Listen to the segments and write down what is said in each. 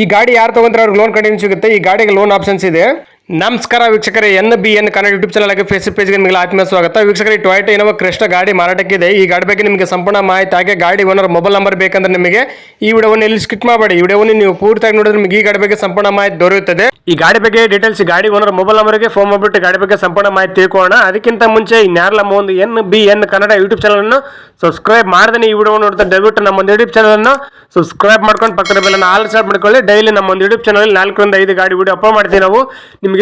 ಈ ಗಾಡಿ ಯಾರು ತಗೊಂತಾರೆ ಅವ್ರಿಗೆ ಲೋನ್ ಕಂಟಿನ್ಯೂ ಸಿಗುತ್ತೆ. ಈ ಗಾಡಿಗೆ ಲೋನ್ ಆಪ್ಷನ್ಸ್ ಇದೆ. ನಮಸ್ಕಾರ ವೀಕ್ಷಕರೇ, N B N Kannada YouTube channel ಆಗಿ ಫೇಸ್ಬುಕ್ ಪೇಜ್ಗೆ ನಿಮಗೆ ಆತ್ಮೀಯ ಸ್ವಾಗತ. ವೀಕ್ಷಕರೇ ಟೊಯಟ ಏನೋ ಕೃಷ್ಣ ಗಾಡಿ ಮಾರಾಟಕ್ಕಿದೆ. ಈ ಗಾಡಿ ಬಗ್ಗೆ ನಿಮಗೆ ಸಂಪೂರ್ಣ ಮಾಹಿತಿ, ಹಾಗೆ ಗಾಡಿ ಓನರ್ ಮೊಬೈಲ್ ನಂಬರ್ ಬೇಕಂದ್ರೆ ನಿಮಗೆ ಈ ವಿಡಿಯೋವನ್ನು ಇಲ್ಲಿ ಸ್ಕಿಟ್ ಮಾಡಬೇಡಿ. ಈ ವಿಡಿಯೋವನ್ನು ನೀವು ಪೂರ್ತಿಯಾಗಿ ನೋಡಿದ್ರೆ ನಿಮಗೆ ಈ ಗಾಡಿ ಬಗ್ಗೆ ಸಂಪೂರ್ಣ ಮಾಹಿತಿ ದೊರೆಯುತ್ತದೆ. ಈ ಗಾಡಿ ಬಗ್ಗೆ ಡೀಟೇಲ್ಸ್ ಗಾಡಿ ಓನರ್ ಮೊಬೈಲ್ ನಂಬರ್ಗೆ ಫೋನ್ ಮಾಡಿಬಿಟ್ಟು ಗಾಡಿ ಬಗ್ಗೆ ಸಂಪೂರ್ಣ ಮಾಹಿತಿ ತಿಳ್ಕೊಳ್ಳೋಣ. ಅದಕ್ಕಿಂತ ಮುಂಚೆ ನಮ್ಮ ಒಂದು N B N Kannada YouTube channel ಅನ್ನು ಸಬ್ಸ್ಕ್ರೈಬ್ ಮಾಡಿದ್ರೆ ಈ ವಿಡಿಯೋ ನೋಡ್ತಾ ದಯವಿಟ್ಟು ನಮ್ಮ ಯೂಟ್ಯೂಬ್ ಚಾನಲ್ ಅನ್ನು ಸಬ್ಸ್ಕ್ರೈಬ್ ಮಾಡ್ಕೊಂಡು ಪಕ್ಕದ ಬೆಲ್ಲ ಆಲ್ ಸ್ಟಾರ್ಟ್ ಮಾಡ್ಕೊಳ್ಳಿ. ಡೈಲಿ ನಮ್ಮ ಒಂದು ಯೂಟ್ಯೂಬ್ ಚಾನಲ್ ನಾಲ್ಕರಿಂದ ಐದು ಗಾಡಿ ವಿಡಿಯೋ ಅಪ್ಲೋಡ್ ಮಾಡ್ತೀವಿ ನಾವು. ನಿಮ್ಗೆ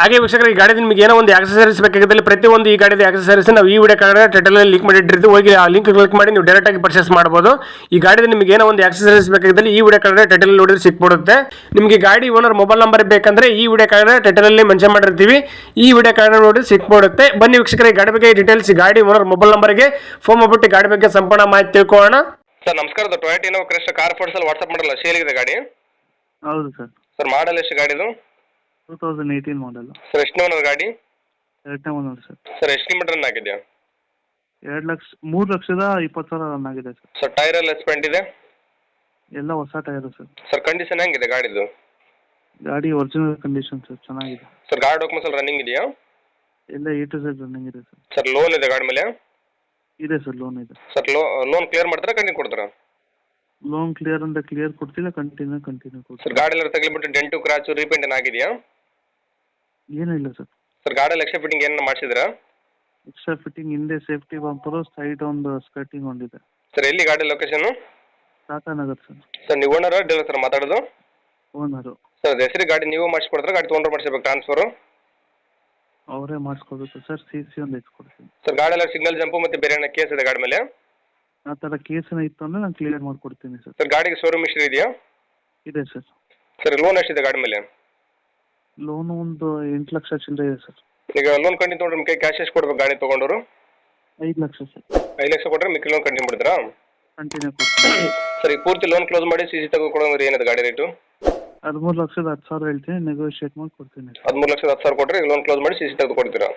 ಹಾಗೆ ವೀಕ್ಷಕರು ಈ ಗಾಡಿ ನಿಮಗೆ ಏನೋ ಒಂದು ಆಕ್ಸಸರೀಸ್ ಬೇಕಾಗಿದ್ದಲ್ಲಿ ಪ್ರತಿಯೊಂದು ಈ ಗಾಡಿದ ಆಕ್ಸಸರೀಸ್ ನಾವು ಈ ವಿಡಿಯೋ ಕಾರ್ಡ್ ಟೈಟಲ್ ಲಿಂಕ್ ಮಾಡಿಟ್ಟಿರ್ತೀವಿ. ಹೋಗಿ ಆ ಲಿಂಕ್ ಕ್ಲಿಕ್ ಮಾಡಿ ನೀವು ಡೈರೆಕ್ಟ್ ಆಗಿ ಪರ್ಚೇಸ್ ಮಾಡಬಹುದು ಈ ಗಾಡಿದ ನಿಮಗೆ ಏನೋ ಒಂದು ಆಕ್ಸಸರೀಸ್ ಬೇಕಾಗಿದ್ದಲ್ಲಿ ಈ ವಿಡಿಯೋ ಕಾರ್ಡ್ ಟೈಟಲ್ ನೋಡಿದ್ರೆ ಸಿಕ್ಬಿಡುತ್ತೆ. ನಿಮಗೆ ಗಾಡಿ ಓನರ್ ಮೊಬೈಲ್ ನಂಬರ್ ಬೇಕಂದ್ರೆ ಈ ವಿಡಿಯೋ ಕಾರ್ಡ್ ಟೈಟಲ್ ಅಲ್ಲಿ ಮೆನ್ಷನ್ ಮಾಡಿರ್ತೀವಿ. ಈ ವಿಡಿಯೋ ಕಾರ್ಡ್ ನೋಡಿ ಸಿಕ್ಬಿಡುತ್ತೆ. ಬನ್ನಿ ವೀಕ್ಷಕರ ಈ ಗಾಡಿ ಬಗ್ಗೆ ಡೀಟೇಲ್ಸ್ ಗಾಡಿ ಓನರ್ ಮೊಬೈಲ್ ನಂಬರ್ಗೆ ಫೋನ್ ಮಾಡ್ಬಿಟ್ಟು ಗಾಡಿ ಬಗ್ಗೆ ಸಂಪೂರ್ಣ ಮಾಹಿತಿ ತಿಳ್ಕೊಳ್ಳೋಣ. ಸರ್ ನಮಸ್ಕಾರ. ಟೊಯೋಟೋ ಇನೋವಾ ಕ್ರೆಸ್ಟ್ ಕಾರ್ ಫೋರ್ಸಲ್ಲಿ ವಾಟ್ಸಪ್ ಮಾಡಲ್ಲ ಇದೆ ಗಾಡಿ. ಹೌದು ಸರ್. ಸರ್ ಮಾಡಲ್ ಎಷ್ಟು ಗಾಡಿದು? ಟೂ ತೌಸಂಡ್ ಏಯ್ಟೀನ್ ಮಾಡಲ್ಲ ಸರ್ ಎಷ್ಟು ಓನರ್ ಗಾಡಿ? ಎರಡನೇ ಒಂದೊಂದು ಸರ್. ಸರ್ ಎಷ್ಟು ಕಿಲೋಮೀಟರ್ ರನ್ ಆಗಿದೆಯಾ? ಎರಡು ಲಕ್ಷ ಮೂರು ಲಕ್ಷದ ಇಪ್ಪತ್ತು ಸಾವಿರ ರನ್ ಆಗಿದೆ ಸರ್. ಸರ್ ಟೈರ್ ಎಲ್ಲ ಸ್ಪೆಂಡ್ ಇದೆ? ಎಲ್ಲ ಹೊಸ ಟೈರ್ ಸರ್. ಸರ್ ಕಂಡೀಷನ್ ಹೆಂಗಿದೆ ಗಾಡಿದು? ಗಾಡಿ ಒರಿಜಿನಲ್ ಕಂಡೀಷನ್ ಸರ್ ಚೆನ್ನಾಗಿದೆ. ಸರ್ ಗಾಡಿ ಡಾಕ್ಯುಮೆಂಟ್ಸ್ ಎಲ್ಲ ರನ್ನಿಂಗ್ ಇದೆಯಾ? ಇಲ್ಲ ಏ ಟು ಝೆಡ್ ರನ್ನಿಂಗ್ ಇದೆ ಸರ್. ಸರ್ ಲೋನ್ ಇದೆ ಗಾಡಿ ಮೇಲೆ? ಇದೆ ಸರ್ ಲೋನ್ ಇದೆ. ಸರ್ ಲೋನ್ ಕ್ಲಿಯರ್ ಮಾಡ್ತಾರಾ ಕಂಟಿನ್ಯೂ ಕೊಡ್ತಾರಾ? ಲೋನ್ ಕ್ಲಿಯರ್ ಅಂತ ಕ್ಲಿಯರ್ ಕೊಡ್ತಿಲ್ಲ ಕಂಟಿನ್ಯೂ ಕಂಟಿನ್ಯೂ ಸರ್ ಕೊಡ್ತೀವಿ ಗಾಡಿ ಎಲ್ಲ ತಗಲಿಬಿಟ್ಟು ಡೆಂಟು ಕ್ರಾಚು ರೀಪೇಂಟ್ ಏನು ಏನಿಲ್ಲ ಸರ್. ಸರ್ ಗಾಡಿ ಎಕ್ಸ್ಟ್ರಾ ಫಿಟ್ಟಿಂಗ್ ಏನು ಮಾಡಿಸಿದ್ರಾ ಎಕ್ಸ್ಟ್ರಾ ಫಿಟ್ಟಿಂಗ್ ಹಿಂದೆ ಸೇಫ್ಟಿ ಬಂಪರು ಸೈಡ್ ಒಂದು ಸ್ಕರ್ಟಿಂಗ್ ಒಂದಿದೆ ಸರ್ ಎಲ್ಲಿ ಗಾಡಿ ಲೊಕೇಶನ್ ಟಾಟಾನಗರ್ ಸರ್. ಸರ್ ನೀವು ಓನರ್ ಡೀಲರ್ ಸರ್ ಮಾತಾಡೋದು? ಓನರು ಸರ್ ಹೆಸರು ಗಾಡಿ ನೀವು ಮಾಡಿಸ್ಕೊಡ್ತಾರೆ ಗಾಡಿ ತೊಗೊಂಡ್ರೆ ಮಾಡಿಸ್ಬೇಕು ಟ್ರಾನ್ಸ್ಫರು ಅವರೇ ಮಾಡಿಸ್ಕೊಬೇಕು ಸರ್ ಸಿ ಸಿ ಒಂದು ಕೊಡ್ತೀನಿ ಸರ್ ಗಾಡಿ ಎಲ್ಲ ಸಿಗ್ನಲ್ ಜಂಪು ಮತ್ತೆ ಬೇರೆ ಏನೋ ಕೇಸ್ ಇದೆ ಗಾಡಿ ಮೇಲೆ? ಆ ಥರ ಕೇಸನ ಇತ್ತು ಅಂದರೆ ನಾನು ಕ್ಲಿಯರ್ ಮಾಡಿಕೊಡ್ತೀನಿ ಸರ್. ಸರ್ ಗಾಡಿಗೆ ಶೋರೂಮ್ ಇಷ್ಟ ಇದೆಯಾ? ಇದೆ ಸರ್. ಸರ್ ಲೋನ್ ಎಷ್ಟಿದೆ ಗಾಡಿ ಮೇಲೆ? ಲೋನು ಒಂದು ಎಂಟು ಲಕ್ಷ ಚಿಲ್ಲರೆ ಇದೆ ಸರ್. ಈಗ ಲೋನ್ ಕಂಟಿನ್ಯೂ ತೊಗೊಂಡ್ರೆ ಕೈ ಕ್ಯಾಶ್ ಎಷ್ಟು ಕೊಡ್ಬೇಕು ಗಾಡಿ ತೊಗೊಂಡವರು? ಐದು ಲಕ್ಷ ಸರ್. ಐದು ಲಕ್ಷ ಕೊಟ್ಟರೆ ಮಿಕ್ಕಿ ಲೋನ್ ಕಂಟಿನ್ಯೂ ಮಾಡ್ತೀರಾ? ಕಂಟಿನ್ಯೂ ಕೊಡ್ತೀನಿ ಸರ್ ಪೂರ್ತಿ ಲೋನ್ ಕ್ಲೋಸ್ ಮಾಡಿ ಸಿ ಸಿ ತೆಗೆದುಕೊಡೋದ್ರೆ ಏನಿದೆ ಗಾಡಿ ರೇಟು ಹದಿಮೂರು ಲಕ್ಷದ ಹತ್ತು ಸಾವಿರ ಹೇಳ್ತೀನಿ ನೆಗೋಷಿಯೇಟ್ ಮಾಡಿ ಕೊಡ್ತೀನಿ. ಹದಿಮೂರು ಲಕ್ಷದ ಹತ್ತು ಸಾವಿರ ಕೊಟ್ಟರೆ ಲೋನ್ ಕ್ಲೋಸ್ ಮಾಡಿ ಸಿ ಸಿ ತೆಗೆದು ಕೊಡ್ತೀರಾ?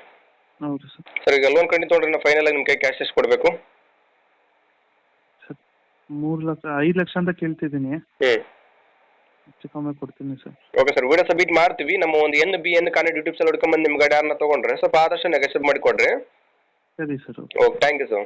ಹೌದು ಸರ್. ಸರ್ ಈಗ ಲೋನ್ ಕಂಟಿನ್ಯೂ ತೊಗೊಂಡ್ರೆ ಫೈನಲ್ ಆಗಿ ನಿಮ್ಮ ಕೈ ಕ್ಯಾಶ್ ಎಷ್ಟು ಕೊಡಬೇಕು? ಮೂರು ಲಕ್ಷ ಐದು ಲಕ್ಷ ಅಂತ ಕೇಳ್ತಿದ್ದೀನಿ. ಹ್ಞೂ ಹೆಚ್ಚು ಕಮ್ಮಿ ಕೊಡ್ತೀನಿ sir okay sir video submit ಮಾಡ್ತೀವಿ. ನಮ್ಮ ಒಂದು ಎನ್ ಬಿ ಎನ್ ಕಾನೆಟ್ ಯೂಟ್ಯೂಬ್ ಚಾನಲ್ ಹುಡ್ಕೊಂಬಂದು ನಿಮ್ಮ ಗಾಡಿ ಯಾರನ್ನ ತೊಗೊಂಡ್ರೆ ಸ್ವಲ್ಪ ಆದಷ್ಟು ನೆಗೆಸಿಬ್ ಮಾಡಿಕೊಡ್ರಿ. ಸರಿ sir okay thank you sir